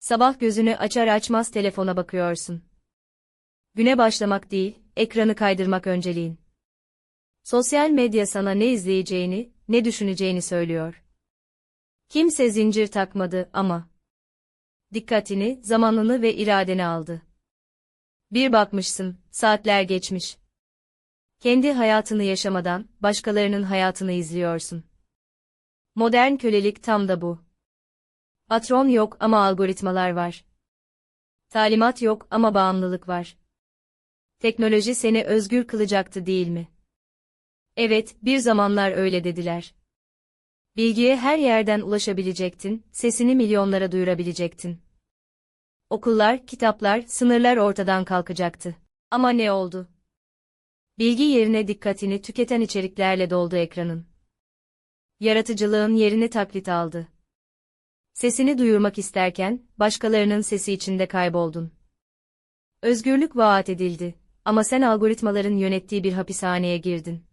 Sabah gözünü açar açmaz telefona bakıyorsun. Güne başlamak değil, ekranı kaydırmak önceliğin. Sosyal medya sana ne izleyeceğini, ne düşüneceğini söylüyor. Kimse zincir takmadı ama dikkatini, zamanını ve iradeni aldı. Bir bakmışsın, saatler geçmiş. Kendi hayatını yaşamadan, başkalarının hayatını izliyorsun. Modern kölelik tam da bu. Patron yok ama algoritmalar var. Talimat yok ama bağımlılık var. Teknoloji seni özgür kılacaktı değil mi? Evet, bir zamanlar öyle dediler. Bilgiye her yerden ulaşabilecektin, sesini milyonlara duyurabilecektin. Okullar, kitaplar, sınırlar ortadan kalkacaktı. Ama ne oldu? Bilgi yerine dikkatini tüketen içeriklerle doldu ekranın. Yaratıcılığın yerini taklit aldı. Sesini duyurmak isterken, başkalarının sesi içinde kayboldun. Özgürlük vaat edildi, ama sen algoritmaların yönettiği bir hapishaneye girdin.